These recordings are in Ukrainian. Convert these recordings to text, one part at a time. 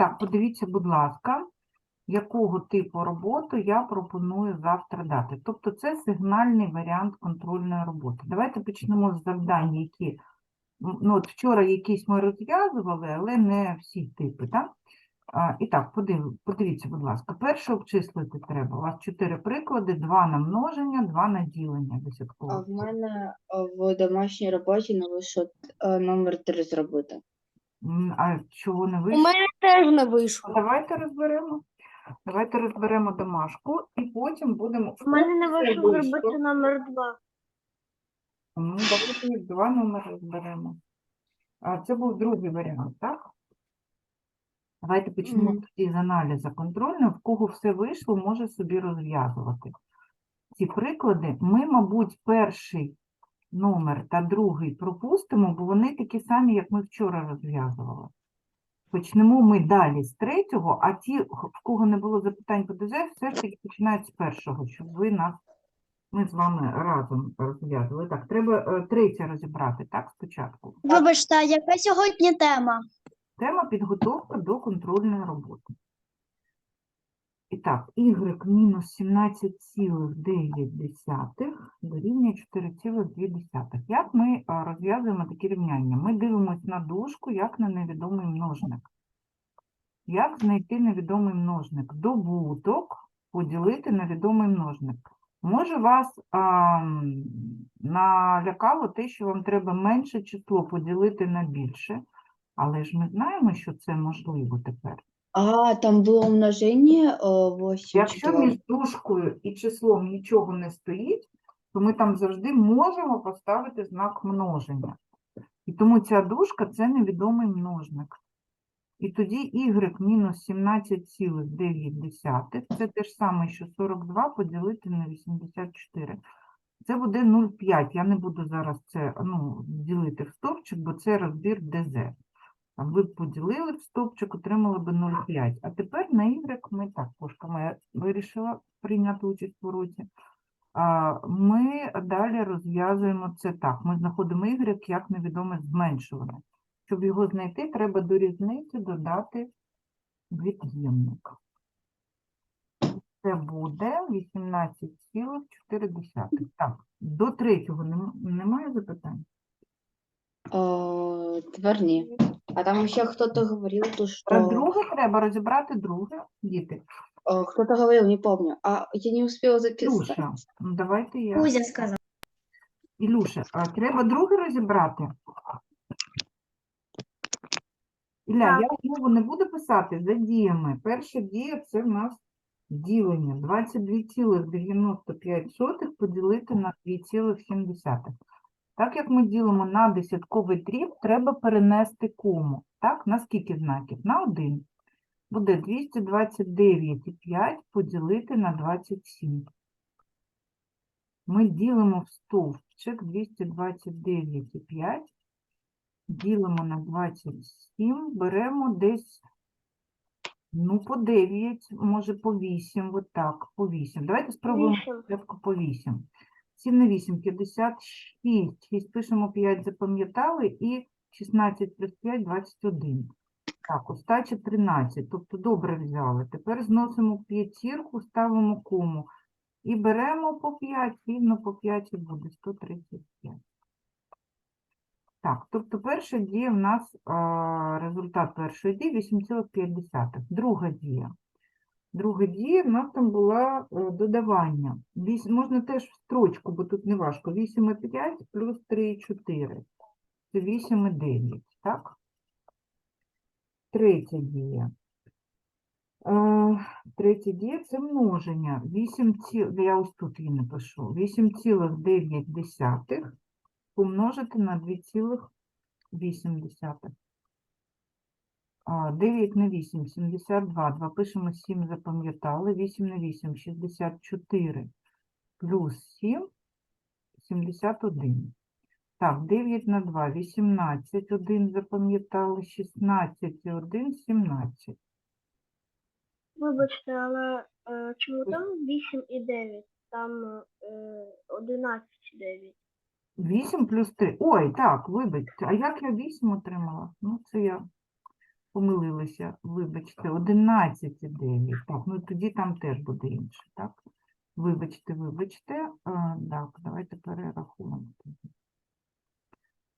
так, подивіться, будь ласка, якого типу роботу я пропоную завтра дати. Тобто це сигнальний варіант контрольної роботи. Давайте почнемо з завдань, які ну, от вчора якісь ми розв'язували, але не всі типи, так? А, і так, подив, подивіться, будь ласка, перше обчислити треба. У вас чотири приклади, два на множення, два на ділення А в мене в домашній роботі не вийшло е, номер 3 зробити. М, А чого не У вийшло? мене теж не вийшло. Давайте розберемо. Давайте розберемо домашку і потім будемо. У мене не вийшло зробити номер два. Ну, давайте їх два номери розберемо. А це був другий варіант, так? Давайте почнемо Мгм. тоді з аналізу контрольного. В кого все вийшло, може собі розв'язувати. Ці приклади ми, мабуть, перший номер та другий пропустимо, бо вони такі самі, як ми вчора розв'язували. Почнемо ми далі з третього, а ті, в кого не було запитань по ДЗ, все ж таки починають з першого, щоб ви нас, ми з вами разом розв'язували. Так, треба е, третє розібрати, так, спочатку. Вибачте, яка сьогодні тема? Тема підготовка до контрольної роботи. І так, y мінус 17,9 дорівнює 4,2. Як ми розв'язуємо такі рівняння? Ми дивимося на дужку, як на невідомий множник. Як знайти невідомий множник? Добуток поділити на відомий множник. Може, вас а, налякало те, що вам треба менше число поділити на більше, але ж ми знаємо, що це можливо тепер. А, там було множення 8 Якщо між дужкою і числом нічого не стоїть, то ми там завжди можемо поставити знак множення. І тому ця дужка – це невідомий множник. І тоді y мінус 17,9 – це те ж саме, що 42 поділити на 84. Це буде 0,5. Я не буду зараз це ну, ділити в стовпчик, бо це розбір ДЗ. Ви поділили в стовпчик, отримали б 0,5. А тепер на y ми так, кошка моя вирішила прийняти участь в уроці. Ми далі розв'язуємо це так. Ми знаходимо y як невідоме зменшуване. Щоб його знайти, треба до різниці додати від'ємник. Це буде 18,4. Так, до третього немає запитань? Е, Тепер ні. А там ще хто-то говорив, то Про друге треба розібрати друге, діти. Е, Кто-то говорил, не помню. А я не успела записать. Ілюша, ну давайте я. Кузя сказав. Ілюша, а треба друге розібрати? Ілля, я знову не буду писати за діями. Перша дія це в нас ділення. 22,95 поділити на 2,7. Так як ми ділимо на десятковий дріб, треба перенести кому. Так, на скільки знаків? На 1. Буде 229,5 поділити на 27. Ми ділимо в стовпчик 229,5, ділимо на 27, беремо десь, ну, по 9, може по 8, от так, по 8. Давайте спробуємо спочатку по 8. 7 на 8, 56. 6 пишемо 5, запам'ятали, і 16 плюс 5, 21. Так, остача 13, тобто добре взяли. Тепер зносимо п'ятірку, ставимо кому. І беремо по 5, рівно по 5 і буде 135. Так, тобто перша дія в нас, результат першої дії 8,5. Друга дія. Друга дія в нас там була е, додавання. Можна теж в строчку, бо тут не важко. 8,5 плюс 3,4. Це 8,9, так? Третя дія. Е, Третя дія – це множення. 8 ці... Я ось тут її напишу. 8,9 помножити на 2,8. А, 9 на 8 – 72. 2 пишемо 7, запам'ятали. 8 на 8 – 64. Плюс 7 – 71. Так, 9 на 2 – 18. 1 запам'ятали. 16 і 1 – 17. Вибачте, але е, чому там 8 і 9? Там е, 11 і 9. 8 плюс 3. Ой, так, вибачте. А як я 8 отримала? Ну, це я Помилилися, вибачте, 11,9. Так, ну тоді там теж буде інше, так? Вибачте, вибачте. А, так, давайте перерахуємо.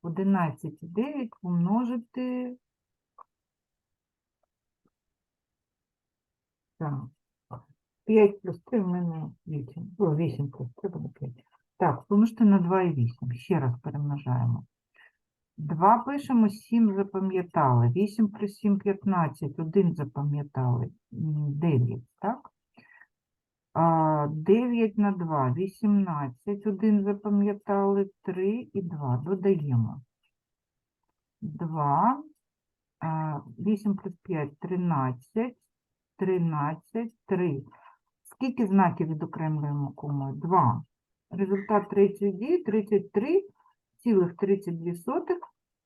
11,9 помножити. Так. 5 плюс 3 в мене 8. О, 8 плюс 3 буде 5. Так, помножити на 2,8. Ще раз перемножаємо. Два, пишемо, 7 запам'ятали. 8 плюс 7 15, 1 запам'ятали. Девять, так? 9 на 2, 18, 1 запам'ятали, 3 і 2. Додаємо. 2, 8 плюс 5, 13, 13, 3. Скільки знаків відокремлюємо комою? Два. Результат третьої дії 33. 0,32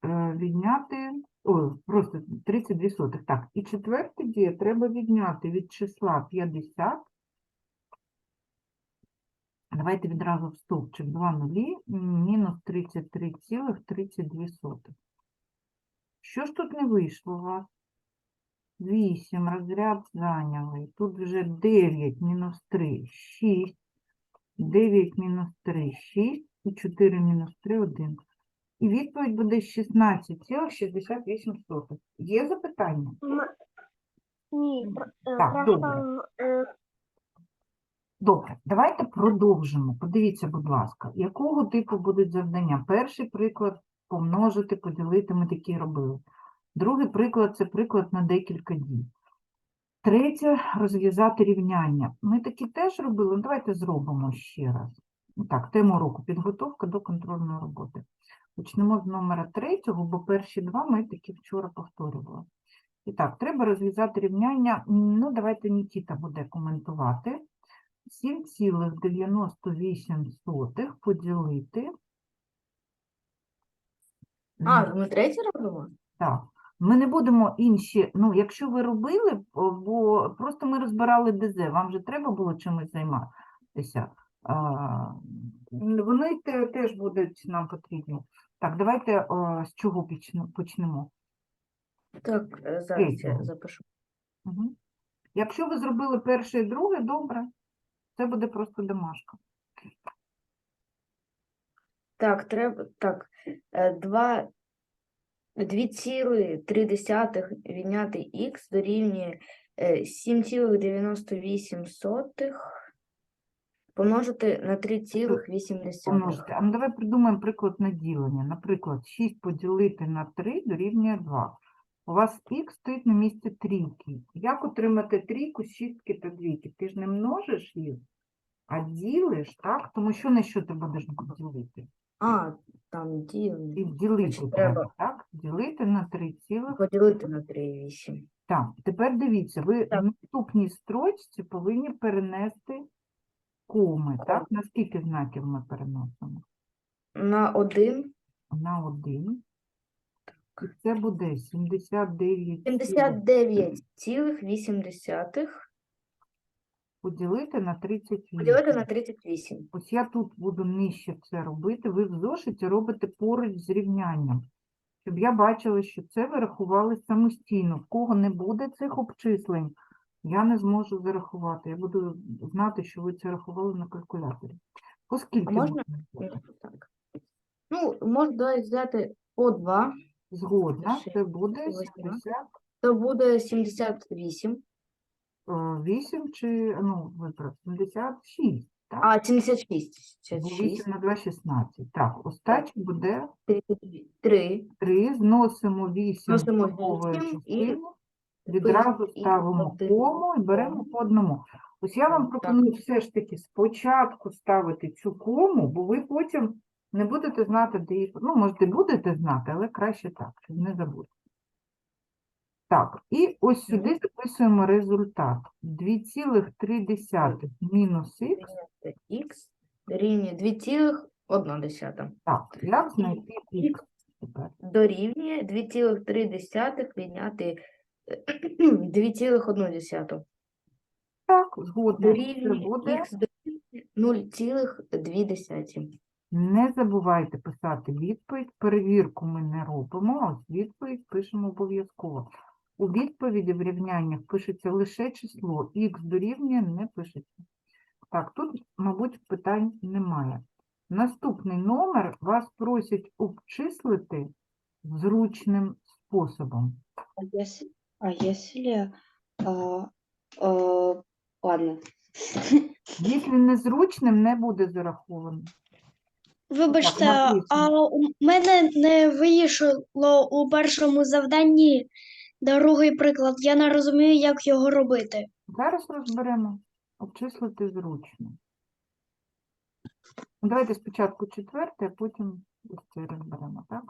е, відняти, о, просто 32 сотих, так. І четверте діє треба відняти від числа 50. Давайте відразу в стовпчик 2 нулі, мінус 33,32. Що ж тут не вийшло у вас? 8 розряд зайняли. Тут вже 9 мінус 3, 6, 9 мінус 3, 6. І 4 мінус 3, 1. І відповідь буде 16,68. Є запитання? Ні, е, Так, просто добре. е, Добре, давайте продовжимо. Подивіться, будь ласка, якого типу будуть завдання? Перший приклад помножити, поділити, ми такі робили. Другий приклад це приклад на декілька дій. Третє розв'язати рівняння. Ми такі теж робили. Ну, Давайте зробимо ще раз. Так, тему року підготовка до контрольної роботи. Почнемо з номера третього, бо перші два ми такі вчора повторювали. І так, треба розв'язати рівняння. Ну, давайте Нікіта буде коментувати. 7,98 поділити. А, ми третє робимо? Так. Ми не будемо інші, ну, якщо ви робили, бо просто ми розбирали ДЗ, вам же треба було чимось займатися. Вони теж будуть нам потрібні. Так, давайте з чого почнемо. Так, е, зараз я запишу. Угу. Якщо ви зробили перше і друге, добре, це буде просто домашка. Так, треба. Так, е, два. 2,3 відняти х дорівнює е, 7,98 помножити на 3,8. Помножити. А ну давай придумаємо приклад на ділення. Наприклад, 6 поділити на 3 дорівнює 2. У вас х стоїть на місці трійки. Як отримати трійку, шістки та двійки? Ти ж не множиш їх, а ділиш, так? Тому що на що ти будеш ділити? А, там ділення. І ділити Значить, треба, треба. так? Ділити на 3 цілих. Поділити на 3,8. Так, тепер дивіться, ви Так. в наступній строчці повинні перенести коми, так? На скільки знаків ми переносимо? На 1, На 1. І це буде 79 79,8 поділити на 38. поділити на 38. Ось я тут буду нижче це робити. Ви в зошиті робите поруч з рівнянням, щоб я бачила, що це ви рахували самостійно. В кого не буде цих обчислень, я не зможу зарахувати. Я буду знати, що ви це рахували на калькуляторі. Оскільки можна? Так. Ну, можна взяти по 2, згодна, це буде восьма. 78 то буде 78. чи, ну, виправ, 76, так? А, 76. Бо 76. 8 на 2 – 16. Так, остача буде 3. 3, зносимо 8 Зносимо дробовою вісім і частину, відразу ставимо кому і беремо по одному. Ось я вам Так. пропоную все ж таки спочатку ставити цю кому, бо ви потім не будете знати, де її, ну, можете будете знати, але краще так, щоб не забути. Так, і ось сюди записуємо результат. 2,3 мінус х. Х дорівнює 2,1. Так, як знайти х тепер? Дорівнює 2,3 відняти е, 2,1. Так, згодна. Це Дорівнює буде. х дорівнює 0,2. Не забувайте писати відповідь. Перевірку ми не робимо, а ось відповідь пишемо обов'язково. У відповіді в рівняннях пишеться лише число, х дорівнює не пишеться. Так, тут, мабуть, питань немає. Наступний номер вас просять обчислити зручним способом. А если, а если, а, ладно. Якщо незручним, не буде зараховано. Вибачте, а у мене не вийшло у першому завданні другий приклад. Я не розумію, як його робити. Зараз розберемо. Обчислити зручно. Ну, Давайте спочатку четверте, а потім ось це розберемо, так?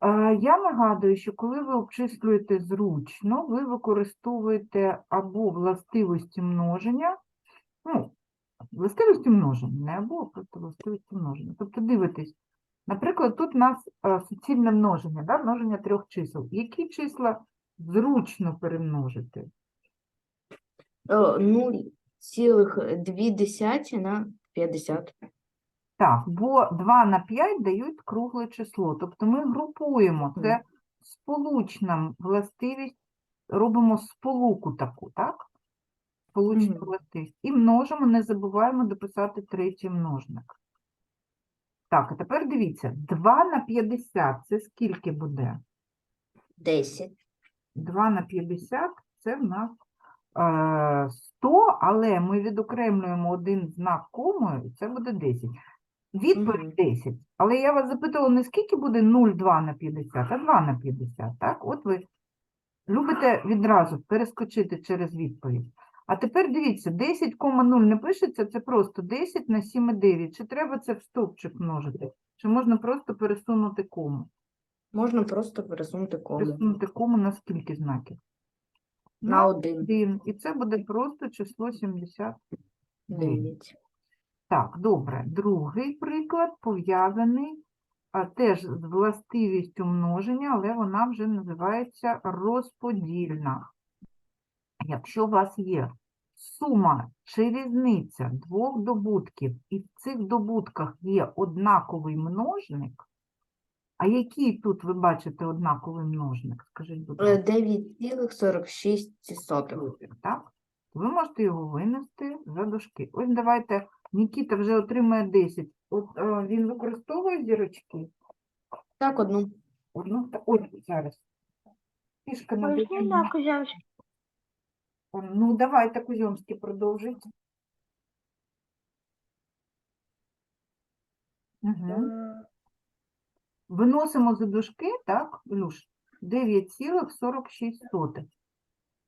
Е, Я нагадую, що коли ви обчислюєте зручно, ви використовуєте або властивості множення, ну, властивості множення, не або, просто властивості множення. Тобто дивитесь, наприклад, тут у нас е, суцільне множення, да? множення трьох чисел. Які числа зручно перемножити? Е, 0,2 на 50. Так, бо 2 на 5 дають кругле число. Тобто ми групуємо. Це сполучна властивість, робимо сполуку таку, так? Сполучну Мгм. властивість. І множимо, не забуваємо дописати третій множник. Так, а тепер дивіться, 2 на 50 це скільки буде? 10. 2 на 50 це в нас е, 100, але ми відокремлюємо один знак комою, і це буде 10. Відповідь Мгм. 10. Але я вас запитувала, не скільки буде 0,2 на 50, а 2 на 50, так? От ви любите відразу перескочити через відповідь. А тепер дивіться, 10,0 не пишеться, це просто 10 на 7,9. Чи треба це в стовпчик множити? Чи можна просто пересунути кому? Можна просто пересунути кому. Пересунути кому на скільки знаків? На 1. 1. І це буде просто число 70. 9. Так, добре. Другий приклад пов'язаний а, теж з властивістю множення, але вона вже називається розподільна. Якщо у вас є сума чи різниця двох добутків, і в цих добутках є однаковий множник, а який тут ви бачите однаковий множник? Скажіть, будь ласка. 9,46. так? Ви можете його винести за дужки. Ось давайте, Нікіта вже отримує 10. От е, він використовує зірочки. Так, одну. Одну та ось зараз. Фішка на Кузямській. Ну, давайте Кузьомський продовжить. Угу. Виносимо за дужки, так, Люш, 9,46.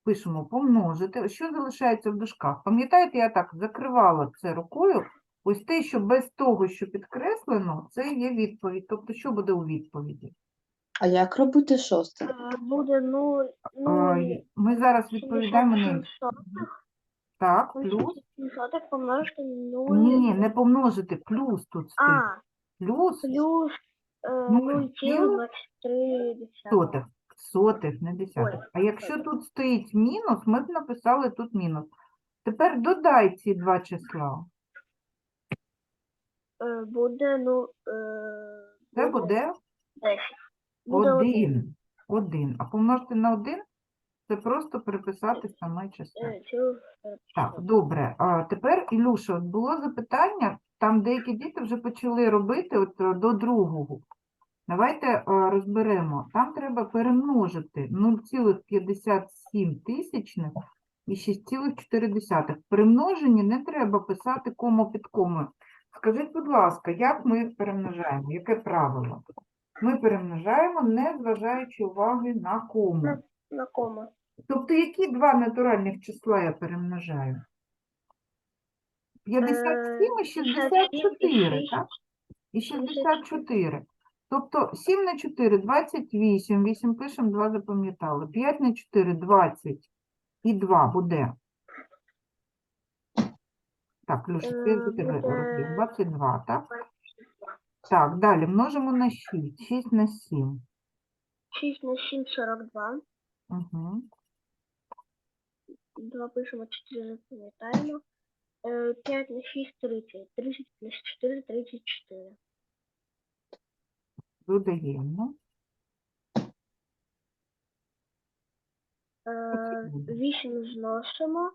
Пишемо помножити. Що залишається в дужках? Пам'ятаєте, я так закривала це рукою. Ось те, що без того, що підкреслено, це є відповідь. Тобто, що буде у відповіді? А як робити шосте? Буде ну, А, ну, Ми зараз відповідаємо не так, плюс. соток помножити на 0. Ні, ні, не помножити, плюс тут стоїть. А, Плюс плюс е, Нуль цілих 0,23. сотих, сотих, не десятих. А якщо тут стоїть мінус, ми б написали тут мінус. Тепер додай ці два числа. Е, Буде, ну, е, Це буде 10. Буде один. один. Один. А помножити на один це просто переписати саме число. Е, е, Так, добре. А тепер, Ілюша, от було запитання, там деякі діти вже почали робити от е, до другого. Давайте е, розберемо. Там треба перемножити 0,57 тисячних і 6,4. При множенні не треба писати кому під комою. Скажіть, будь ласка, як ми перемножаємо? Яке правило? Ми перемножаємо, не зважаючи уваги на кому. на кома. Тобто, які два натуральних числа я перемножаю? 57 і 64, так? І 64. Тобто 7 на 4 – 28, 8 пишемо, 2 запам'ятали. 5 на 4 – 20 і 2 буде. Так, за Е, буде- роблю. 22, так? Так, далі множимо на 6. 6 на 7. 6 на 7 – 42. Угу. 2 пишемо, 4 запам'ятаємо. Е, 5 на 6 – 30. 30 плюс 4 – 34. Додаємо. Е, 8 зносимо.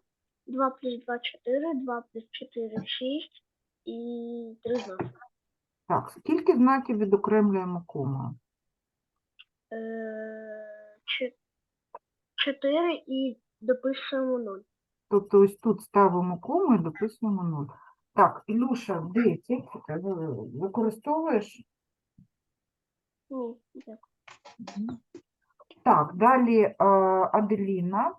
2 плюс 2 4, 2 плюс 4 6 і 3 зносимо. Так, скільки знаків відокремлюємо комою? Е, 4 і дописуємо 0. Тобто ось тут ставимо кому і дописуємо 0. Так, Ілюша, 10 е, використовуєш? Ні, дякую. Так, далі е, Аделіна.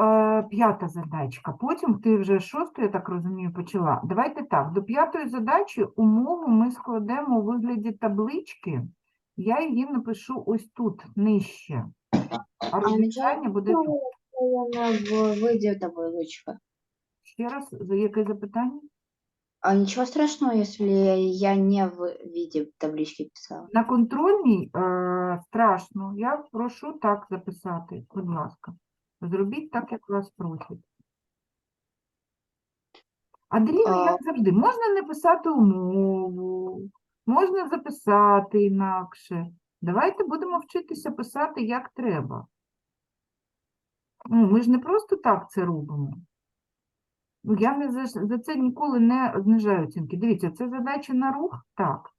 Е, П'ята задачка. Потім ти вже шосту, я так розумію, почала. Давайте так, до п'ятої задачі умову ми складемо у вигляді таблички. Я її напишу ось тут, нижче. А розв'язання буде тут. Вона в виді табличка. Ще раз, за яке запитання? А ничего страшного, если я не в виде таблички писала? На контрольній е, страшно. Я прошу так записати, будь ласка. Зробіть так, як вас просять. Аделіна, А. як завжди, можна не писати умову, можна записати інакше. Давайте будемо вчитися писати як треба. Ну, ми ж не просто так це робимо. Ну, Я не за, ш- за це ніколи не знижаю оцінки. Дивіться, це задача на рух? Так.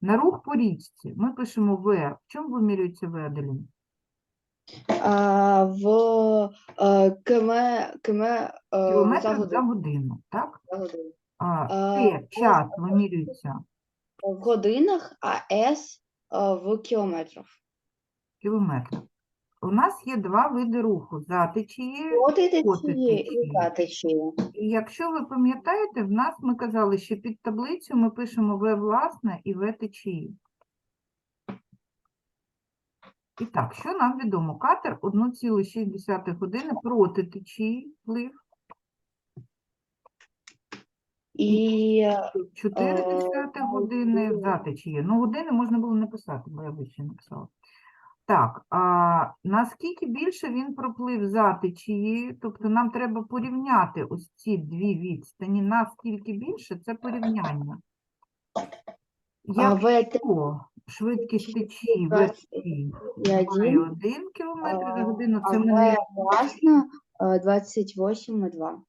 На рух по річці. Ми пишемо В. В чому вимірюється В, Аделін? А, в э, км, км э, за Кілометр за годину. годину, так? За годину. А, А, Т, час вимірюється В годинах, а С э, в кілометрах. кілометр. У нас є два види руху за течією. От і течії, і течії. та. І якщо ви пам'ятаєте, в нас ми казали, що під таблицю ми пишемо В власне і В течії. І так, що нам відомо? Катер 1,6 години проти течії плив. І 4 Е, години за течією. Ну, години можна було не писати, бо я вище написала. Так, а наскільки більше він проплив за течією, тобто нам треба порівняти ось ці дві відстані, наскільки більше це порівняння. а, В Якщо швидкість течії в течії один, 1 км за годину, це В ми власно э, 28 і 2.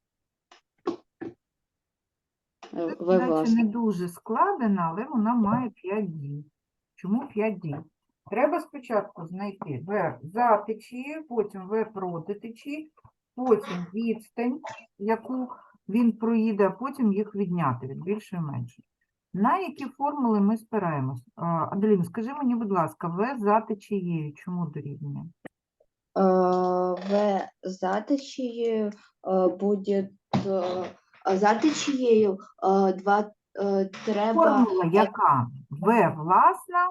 Э, В Задача власно. не дуже складена, але вона має 5 дій. Чому 5 дій? Треба спочатку знайти В за течією, потім В проти течії, потім відстань, яку він проїде, а потім їх відняти від більшої меншої. На які формули ми спираємось? А, Аделін, скажи мені, будь ласка, В за течією чому дорівнює? Э, В за течією э, буде э, за течією э, два э, треба Формула яка? В власна,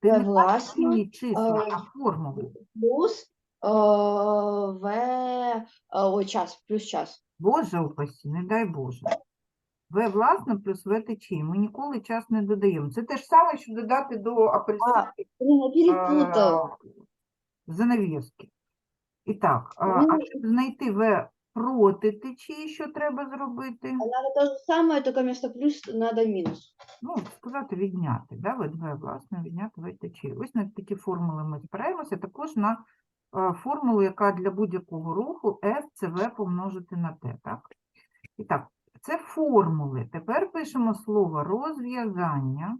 ти не бачиш власна, її числа, е, а формулу. плюс э, В э, о, час, плюс час. Боже упасі, не дай Боже. В власне плюс В течії. Ми ніколи час не додаємо. Це те ж саме, що додати до апельсинки Блин, я перепутала. занавіски. І так, а, а Ну. щоб знайти В проти течії, що треба зробити? Надо то же самое, только вместо плюс надо минус. Ну, сказати відняти, да? від В власне, відняти В течії. Ось на такі формули ми спираємося. Також на е, формулу, яка для будь-якого руху S це В помножити на Т, так? І так, це формули. Тепер пишемо слово розв'язання.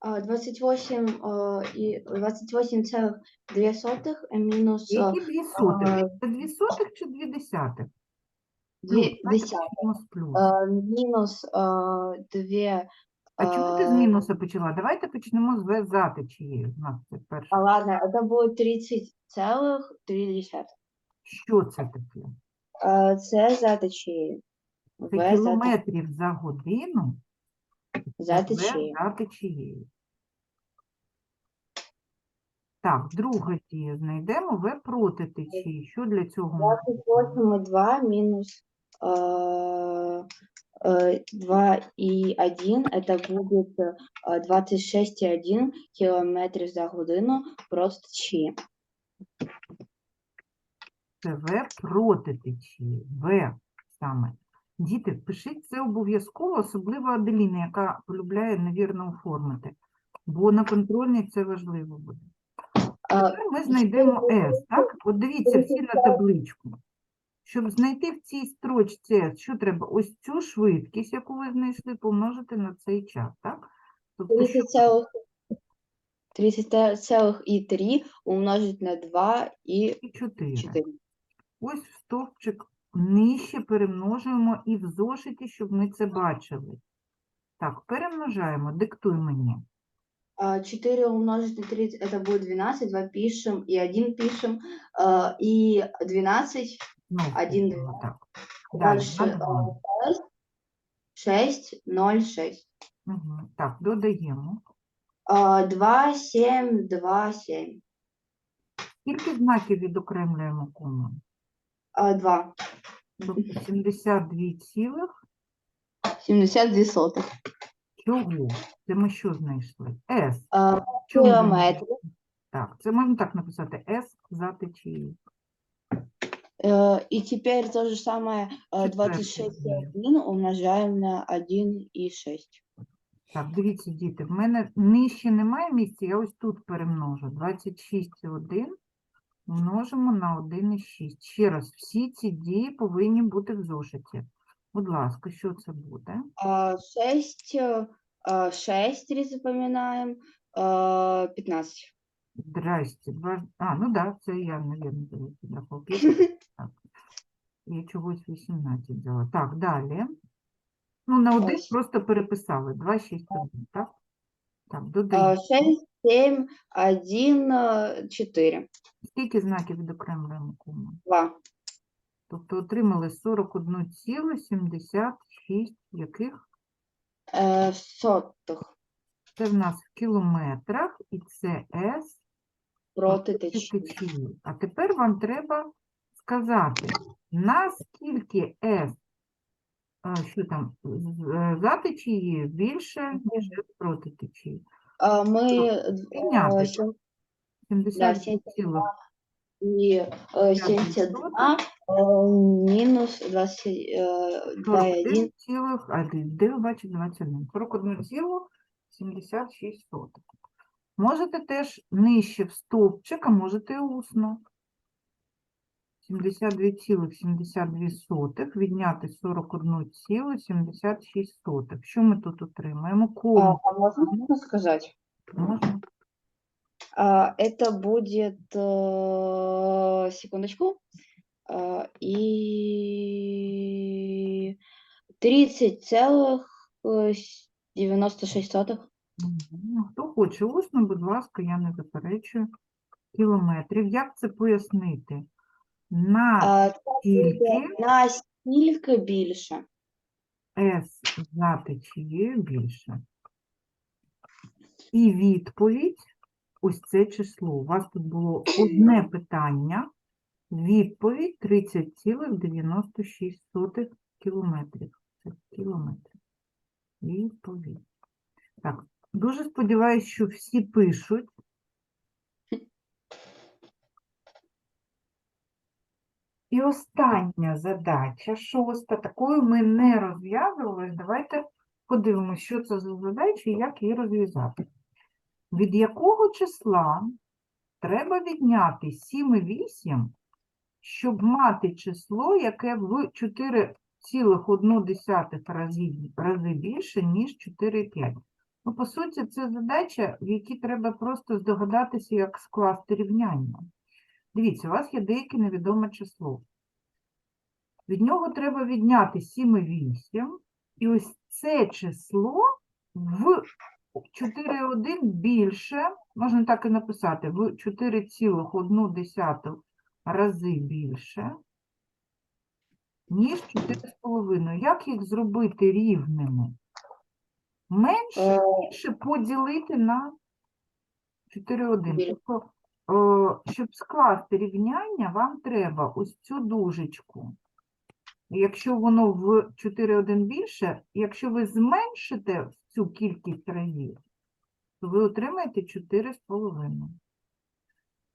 А, 28 э, и 28 целых 2 сотых э, минус э, Які дві сотих? а, Це дві сотих чи дві десятих? две Плюс, давайте десятых. почнемо з плюс. Э, минус э, 2 А чому ти з а, мінуса почала? Давайте почнемо з В за течією. У нас це перше. А ладно, это будет 30 целых 3 десятых. Що це таке? Э, С за течею. Це В за, те- кілометрів за годину за В течею. за течією. Так, друга дія знайдемо В проти течії. Що для цього ми робимо? 28 и 2 минус э, э, 2 и 1, это будет э, 26 и 1 километров за годину просто течії. Це В проти течії. В саме. Діти, пишіть це обов'язково, особливо Аделіна, яка полюбляє невірно оформити. Бо на контрольній це важливо буде. Тепер ми знайдемо S, так? От дивіться всі на табличку. Щоб знайти в цій строчці S, що треба? Ось цю швидкість, яку ви знайшли, помножити на цей час, так? Тобто, що 30,3 умножить на 2 і 4. 4. Ось стовпчик нижче перемножуємо і в зошиті, щоб ми це бачили. Так, перемножаємо, диктуй мені. 4 умножить на 30, это будет 12, 2 пишем, и 1 пишем, и 12, Ну, Один, пишемо, так. Далі, дальше на два. 6, 0, 6. Мгм. Так, додаємо. 2, 7, 2, 7. Скільки знаків відокремлюємо комом? 2. Тобто 72 цілих 72 сотых. чого? Це ми що знайшли? S. А, Чому ми Кілометри. знайшли? Так, це можна так написати. S за течією. Э, И теперь то же самое, э, Четвертый 26 и день. 1 умножаем на 1 и 6. Так, дивіться, діти, в мене нижче немає місця, я ось тут перемножу. 26,1 множимо на 1,6. Ще раз, всі ці дії повинні бути в зошиті. Будь ласка, що це буде? 6, 6 3 запоминаем, а, 15. Здрасте. Два... А, ну да, це я, навірно, підрахував. Так. Я чогось 18 взяла. Так, далі. Ну, на один Ось. просто переписали. 2, 6, 1, так? Так, додаємо. 6, 7, 1, 4. Скільки знаків відокремлюємо кому? 2. Тобто отримали 41,76 яких? Э, сотых Це в нас в кілометрах, і це S проти течії. течії. А тепер вам треба сказати, наскільки S, а, що там, е, за течією більше, ніж проти течії А, Мы Підняти. э, сем- 70 цілих. и э, 72 э, минус 22 и 1. 41 цілих, а де де ви бачите 21? 41,76 сотих. Можете теж нижче в стовпчик, а можете і усно. 72,72 сотих відняти 41,76. Що ми тут отримаємо? Кому а можно сказать? можна? А, Это будет, э, секундочку, а, и 30,96. Мгм. Ну, Хто хоче усно, будь ласка, я не заперечую. Кілометрів. Як це пояснити? На це буде Наскільки більше? S за течією більше. І відповідь ось це число. У вас тут було одне питання. Відповідь 30,96 кілометрів. Це кілометри. Відповідь. Так, дуже сподіваюся, що всі пишуть. І остання задача, шоста, такою ми не розв'язували. Давайте подивимося, що це за задача і як її розв'язати. Від якого числа треба відняти 7 і 8, щоб мати число, яке в 4,1 рази, рази більше, ніж 4,5. Ну, по суті, це задача, в якій треба просто здогадатися, як скласти рівняння. Дивіться, у вас є деяке невідоме число. Від нього треба відняти 7 і 8. І ось це число в 4,1 більше, можна так і написати, в 4,1 рази більше, ніж 4,5. Як їх зробити рівними? Менше Е, більше поділити на 4,1. Тобто, щоб скласти рівняння, вам треба ось цю дужечку. Якщо воно в 4,1 більше, якщо ви зменшите цю кількість разів, то ви отримаєте 4,5.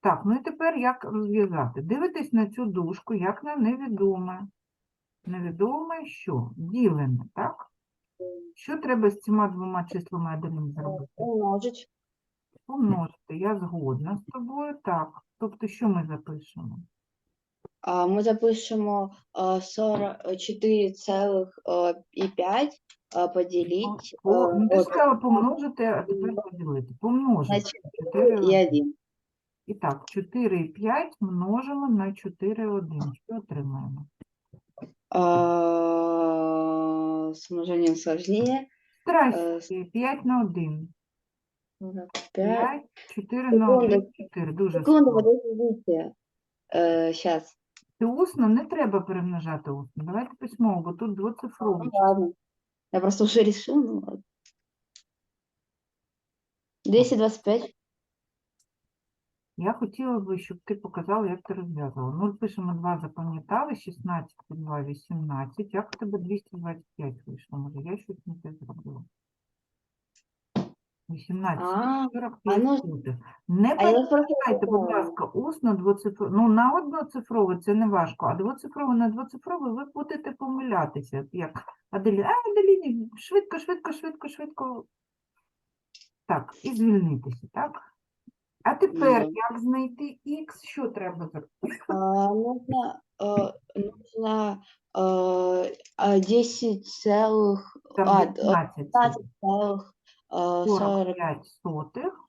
Так, ну і тепер як розв'язати? Дивитесь на цю дужку, як на невідоме. Невідоме що? Ділене, так? Що треба з цими двома числами один зробити? Умножить. Помножити. Я згодна з тобою. Так. Тобто, що ми запишемо? А, Ми запишемо а, 44,5 поділіть По, е, ну, ти от сказала помножити, а тепер поділити. Помножити. на 4 і 1. І так, 4 і 5 множимо на 4 1. Що отримаємо? А, С умножением сложнее. Здрасте, 5 на 1. 5. 5, 4 на 1, 4. Дуже Секунду, складно. подождите. Сейчас. Це усно не треба перемножати усно. Давайте письмово, бо тут двоцифрове. Ну ладно. Я просто уже решил, ну ладно. 225. Я хотіла би, щоб ти показала, як ти розв'язувала. 0 пишемо 2, запам'ятали, 16 і 2, 18. Як в тебе 225 вийшло? Може, я щось не те зробила? 18, А, 45 ну, сотих. Не а я просто пам'ятайте, будь записала. ласка, усно двоцифрове. Ну, на одноцифрове це не важко, а двоцифрове на двоцифрове ви будете помилятися. Як Аделі... А, Аделіні, швидко, швидко, швидко, швидко. Так, і звільнитися, так? А тепер, Мгм. як знайти х, що треба зробити? А, нужно, э, нужно э, а, 10 целых, Там а, 15, 15 целых э, 40 45 сотих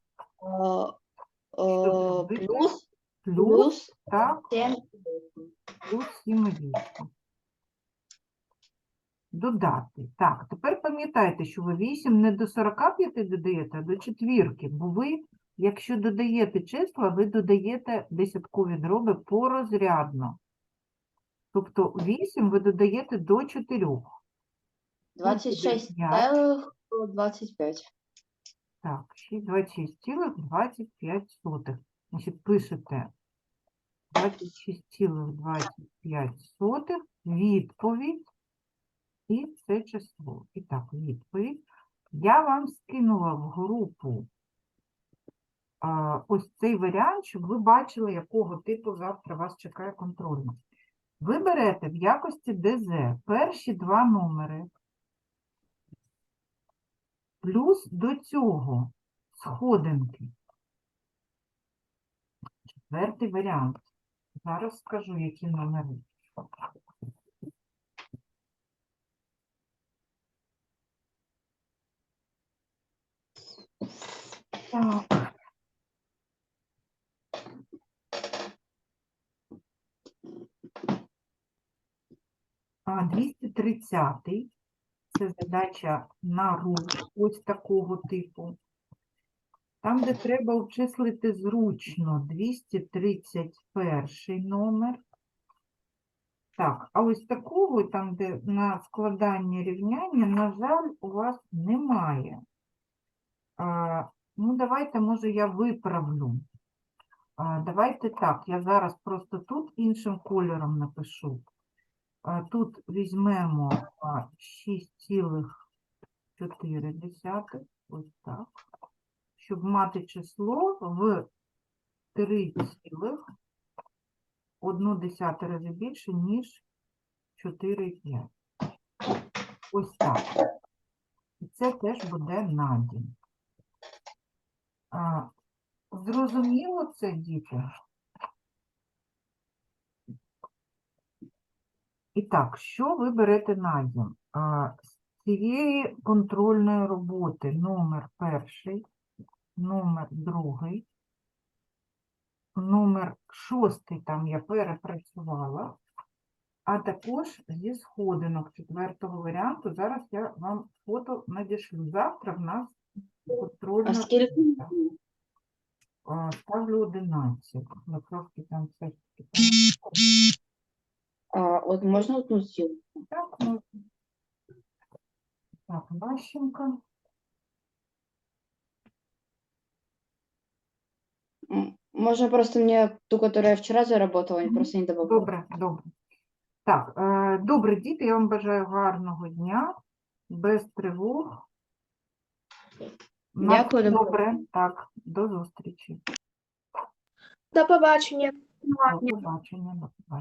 плюс, плюс, так, плюс 7,8. Додати. Так, тепер пам'ятайте, що ви 8 не до 45 додаєте, а до четвірки, бо ви, якщо додаєте числа, ви додаєте десяткові дроби порозрядно. Тобто 8 ви додаєте до 4. 26 5. 25. Так, 26,25. Значить, пишете 26,25 відповідь і це число. І так, відповідь. Я вам скинула в групу а, ось цей варіант, щоб ви бачили, якого типу завтра вас чекає контрольна. Ви берете в якості ДЗ перші два номери плюс до цього сходинки. Четвертий варіант. Зараз скажу, які номери. Так. А, 230 це задача на рух ось такого типу. Там, де треба обчислити зручно 231 номер. Так, а ось такого, там, де на складання рівняння, на жаль, у вас немає. А, ну, давайте, може, я виправлю. А, давайте так, я зараз просто тут іншим кольором напишу. Тут візьмемо а, 6,4, ось так, щоб мати число в 3,1 рази більше, ніж 4,5. Ось так. І це теж буде надім. Зрозуміло це, діти? І так, що ви берете на дім? З цієї контрольної роботи номер перший, номер другий, номер шостий там я перепрацювала, а також зі сходинок четвертого варіанту. Зараз я вам фото надішлю. Завтра в нас контрольна А скільки? Ставлю 11. Ну, трошки там все А, вот можно одну сделать? Так, можна. Так, Ващенко. Можно просто мне ту, которую я вчера заработала, просто не добавляла. Добре, добре. Так, е, добре, діти, я вам бажаю гарного дня, без тривог. На все Дякую, добре. добре. Так, до зустрічі. До побачення. До побачення. До побачення.